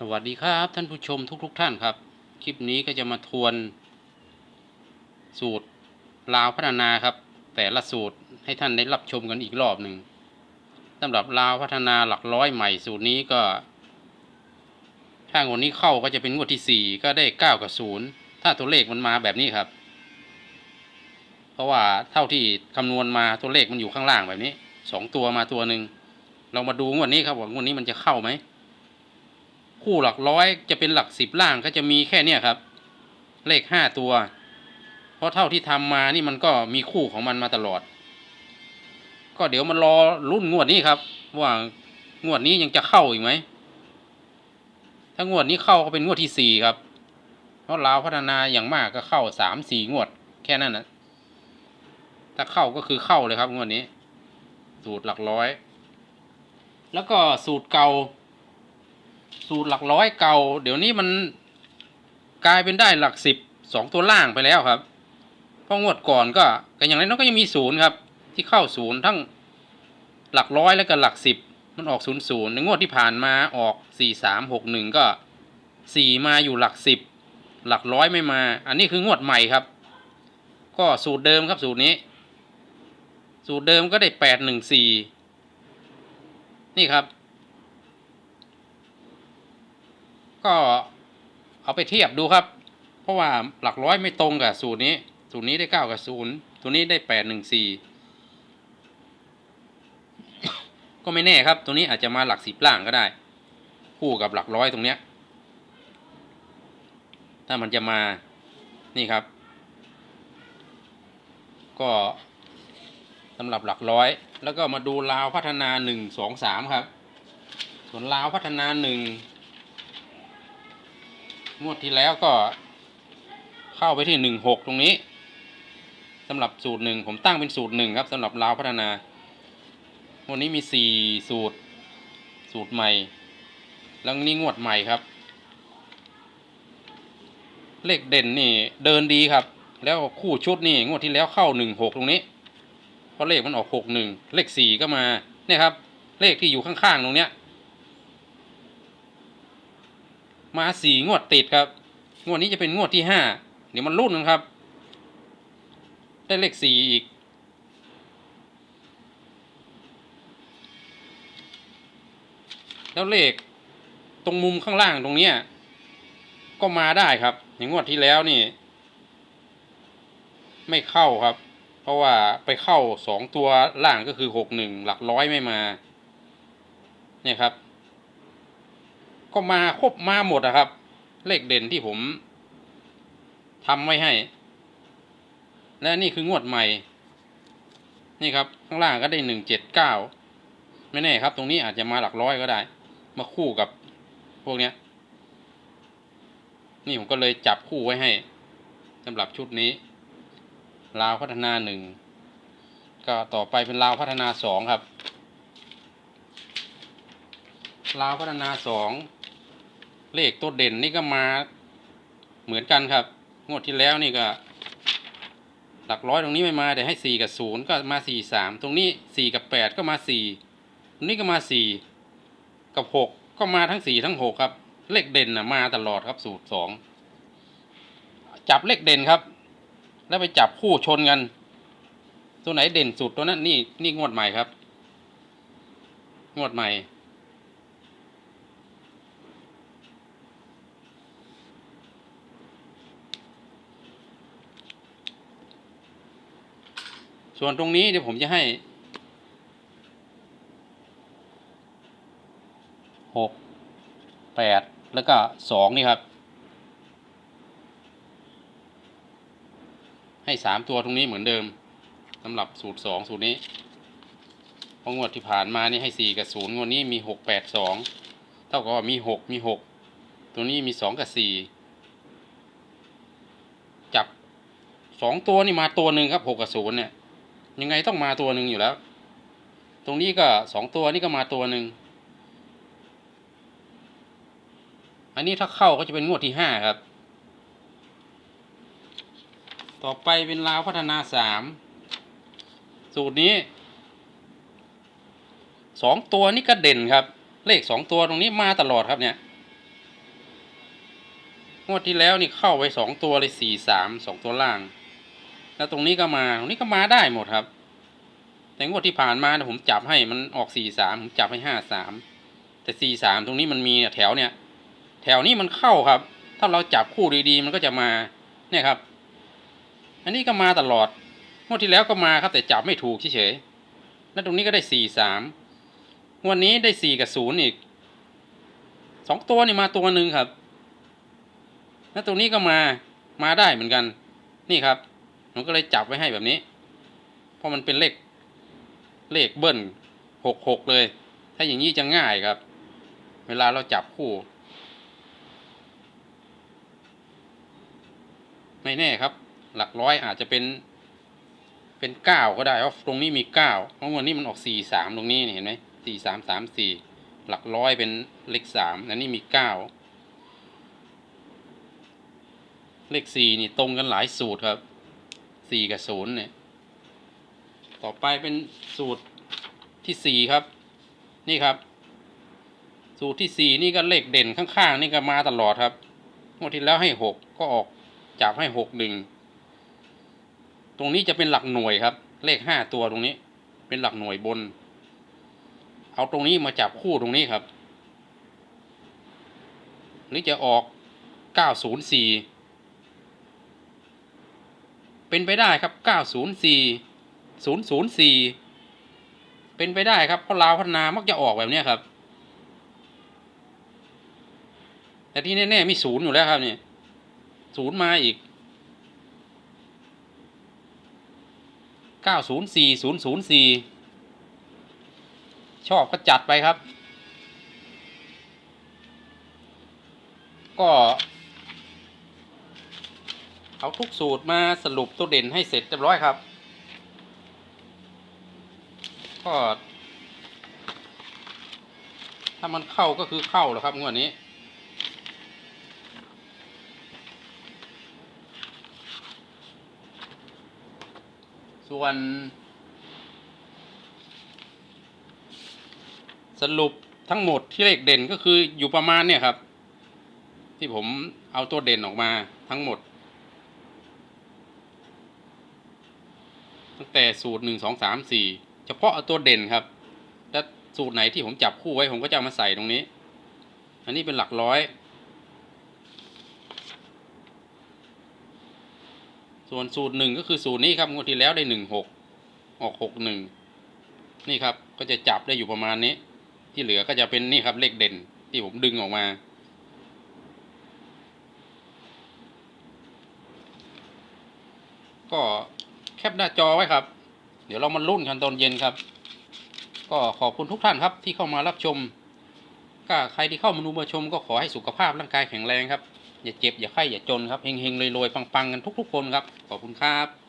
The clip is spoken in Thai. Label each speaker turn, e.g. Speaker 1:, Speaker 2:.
Speaker 1: สวัสดีครับท่านผู้ชมทุกๆทท่านครับ คลิปนี้ก็จะมาทวน สูตรลาวพัฒนาครับ แต่ละสูตรให้ท่านได้รับชมกันอีกรอบหนึ่งสำหรับลาวพัฒนาหลักร้อยใหม่สูตรนี้ก็ ถ้างวดนี้เข้าก็จะเป็นงวดที่สี่ก็ได้เก้ากับศูนย์ถ้าตัวเลขมันมาแบบนี้ครับ เพราะว่าเท่าที่คำนวณมาตัวเลขมันอยู่ข้างล่างแบบนี้สองตัวมาตัวหนึ่งเรามาดูงวดนี้ครับว่างวดนี้มันจะเข้าไหม คู่หลักร้อยจะเป็นหลักสิบล่างก็จะมีแค่เนี้ยครับ เลขห้าตัว เพราะเท่าที่ทำมานี่มันก็มีคู่ของมันมาตลอด ก็เดี๋ยวมารอรุ่นงวดนี้ครับ ว่างวดนี้ยังจะเข้าอีกไหมถ้างวดนี้เข้าก็เป็นงวดที่สี่ครับ เพราะลาวพัฒนาอย่างมากก็เข้าสามสี่งวด แค่นั้นนะถ้าเข้าก็คือเข้าเลยครับงวดนี้ สูตรหลักร้อย แล้วก็สูตรเก่า สูตรหลักร้อยเก่า เดี๋ยวนี้มันกลายเป็นได้หลักสิบสองตัวล่างไปแล้วครับเพราะงวดก่อนก็ก็อย่างไรน้อยก็ยังมีศูนย์ครับ ที่เข้าศูนย์ทั้งหลักร้อยแล้วก็หลักสิบมันออกศูนย์ศูนย์ในงวดที่ผ่านมาออกสี่สามหกหนึ่งก็สี่มาอยู่หลักสิบหลักร้อยไม่มา อันนี้คืองวดใหม่ครับ ก็สูตรเดิมครับสูตรนี้ สูตรเดิมก็ได้แปดหนึ่งสี่นี่ครับ ก็เอาไปเทียบดูครับ เพราะว่าหลักร้อยไม่ตรงกับสูตรนี้ สูตรนี้ได้เก้ากับศูนย์ตัวนี้ได้แปดหนึ่งสี่ก็ไม่แน่ครับ ตัวนี้อาจจะมาหลักสิบล่างก็ได้ คู่กับหลักร้อยตรงเนี้ย ถ้ามันจะมานี่ครับ ก็สำหรับหลักร้อย แล้วก็มาดูลาวพัฒนาหนึ่งสองสามครับ ส่วนลาวพัฒนาหนึ่ง งวดที่แล้วก็เข้าไปที่หนึ่งหกตรงนี้สำหรับสูตรหนึ่งผมตั้งเป็นสูตรหนึ่งครับสำหรับลาวพัฒนา วันนี้มีสี่สูตร สูตรใหม่ แล้วนี่งวดใหม่ครับ เลขเด่นนี่เดินดีครับ แล้วคู่ชุดนี่งวดที่แล้วเข้าหนึ่งหกตรงนี้ เพราะเลขมันออกหกหนึ่งเลขสี่ก็มาเนี่ยครับ เลขที่อยู่ข้างๆตรงเนี้ย มาสี่งวดติดครับ งวดนี้จะเป็นงวดที่ห้าเดี๋ยวมันรุ่นกันครับ ได้เลขสี่อีก แล้วเลขตรงมุมข้างล่างตรงเนี้ยก็มาได้ครับ อย่างงวดที่แล้วนี่ ไม่เข้าครับ เพราะว่าไปเข้าสองตัวล่างก็คือหกหนึ่งหลักร้อยไม่มา เนี่ยครับ ก็มาครบมาหมดอะครับ เลขเด่นที่ผมทำไว้ให้ และนี่คืองวดใหม่ นี่ครับ ข้างล่างก็ได้หนึ่งเจ็ดเก้าไม่แน่ครับ ตรงนี้อาจจะมาหลักร้อยก็ได้ มาคู่กับพวกเนี้ย นี่ผมก็เลยจับคู่ไว้ให้สำหรับชุดนี้ ลาวพัฒนาหนึ่งก็ต่อไปเป็นลาวพัฒนาสองครับ ลาวพัฒนาสอง เลขตัวเด่นนี่ก็มาเหมือนกันครับ งวดที่แล้วนี่ก็ หลักร้อยตรงนี้ไม่มาแต่ให้สี่กับศูนย์ก็มาสี่สามตรงนี้สี่กับแปดก็มาสี่ตรงนี้ก็มาสี่กับหกก็มาทั้งสี่ทั้งหกครับ เลขเด่นนะมาตลอดครับสูตรสองจับเลขเด่นครับ แล้วไปจับคู่ชนกัน ตัวไหนเด่นสุดตัวนั้นนี่นี่งวดใหม่ครับ งวดใหม่ ส่วนตรงนี้เดี๋ยวผมจะให้หกแปดแล้วก็สองนี่ครับ ให้สามตัวตรงนี้เหมือนเดิมสำหรับสูตรสองสูตรนี้เพราะงวดที่ผ่านมานี่ให้สี่กับศูนย์งวดนี้มีหกแปดสองเท่ากับว่ามีหกมีหกตัวนี้มีสองกับสี่จับสองตัวนี่มาตัวหนึ่งครับหกกับศูนย์เนี่ย ยังไงต้องมาตัวหนึ่งอยู่แล้ว ตรงนี้ก็สองตัวนี่ก็มาตัวหนึ่ง อันนี้ถ้าเข้าก็จะเป็นงวดที่ห้าครับ ต่อไปเป็นลาวพัฒนาสาม สูตรนี้สองตัวนี่ก็เด่นครับ เลขสองตัวตรงนี้มาตลอดครับเนี่ยงวดที่แล้วนี่เข้าไปสองตัวเลยสี่สามสองตัวล่าง แล้วตรงนี้ก็มา ตรงนี้ก็มาได้หมดครับ แต่งวดที่ผ่านมาเนี่ยผมจับให้มันออกสี่สามผมจับให้ห้าสามแต่สี่สามตรงนี้มันมีแถวเนี่ย แถวนี้มันเข้าครับ ถ้าเราจับคู่ดีๆ มันก็จะมาเนี่ยครับ อันนี้ก็มาตลอดงวดที่แล้วก็มาครับแต่จับไม่ถูกเฉยๆแล้วตรงนี้ก็ได้สี่สามวันนี้ได้สี่กับศูนย์อีกสองตัวนี่มาตัวหนึ่งครับ แล้วตรงนี้ก็มามาได้เหมือนกัน นี่ครับ ผมก็เลยจับไว้ให้แบบนี้ เพราะมันเป็นเลข เลขเบิ้ลหกหกเลย ถ้าอย่างนี้จะง่ายครับ เวลาเราจับคู่ ไม่แน่ครับ หลักร้อยอาจจะเป็น เป็นเก้าก็ได้เพราะตรงนี้มีเก้าเพราะวันนี้มันออกสี่สามตรงนี้เห็นไหมสี่สามสามสี่หลักร้อยเป็นเลขสามอันนี้มีเก้าเลขสี่นี่ตรงกันหลายสูตรครับ สี่กับศูนย์เนี่ย ต่อไปเป็นสูตรที่สี่ครับ นี่ครับ สูตรที่สี่นี่ก็เลขเด่นข้างๆ นี่ก็มาตลอดครับงวดที่แล้วให้หกก็ออกจับให้หกหนึ่งตรงนี้จะเป็นหลักหน่วยครับ เลขห้าตัวตรงนี้ เป็นหลักหน่วยบน เอาตรงนี้มาจับคู่ตรงนี้ครับ หรือจะออกเก้าศูนย์สี่ เป็นไปได้ครับเก้าศูนย์สี่ศูนย์ศูนย์สี่เป็นไปได้ครับเพราะลาวพัฒนามักจะออกแบบนี้ครับ แต่ที่แน่ๆมีศูนย์อยู่แล้วครับเนี่ยศูนย์มาอีกเก้าศูนย์สี่ศูนย์ศูนย์สี่ชอบก็จัดไปครับ ก็ เอาทุกสูตรมาสรุปตัวเด่นให้เสร็จเรียบร้อยครับ ก็ ถ้ามันเข้าก็คือเข้าแล้วครับงวดนี้ ส่วนสรุปทั้งหมดที่เลขเด่นก็คืออยู่ประมาณเนี่ยครับ ที่ผมเอาตัวเด่นออกมาทั้งหมด ตั้งแต่สูตรหนึ่งสองสามสี่เฉพาะตัวเด่นครับ และสูตรไหนที่ผมจับคู่ไว้ผมก็จะเอามาใส่ตรงนี้ อันนี้เป็นหลักร้อย ส่วนสูตรหนึ่งก็คือสูตรนี้ครับงวดที่แล้วได้หนึ่งหกออกหกหนึ่งนี่ครับก็จะจับได้อยู่ประมาณนี้ ที่เหลือก็จะเป็นนี่ครับเลขเด่นที่ผมดึงออกมา ก็แค ปหน้าจอไว้ครับ เดี๋ยวเรามาลุ้นกันตอนเย็นครับ ก็ขอบคุณทุกท่านครับที่เข้ามารับชม ก็ใครที่เข้ามาดูมาชม ก็ขอให้สุขภาพร่างกายแข็งแรงครับ อย่าเจ็บอย่าไข้อย่าจนครับเฮงๆรวยๆปังๆกันทุกๆคนครับ ขอบคุณครับ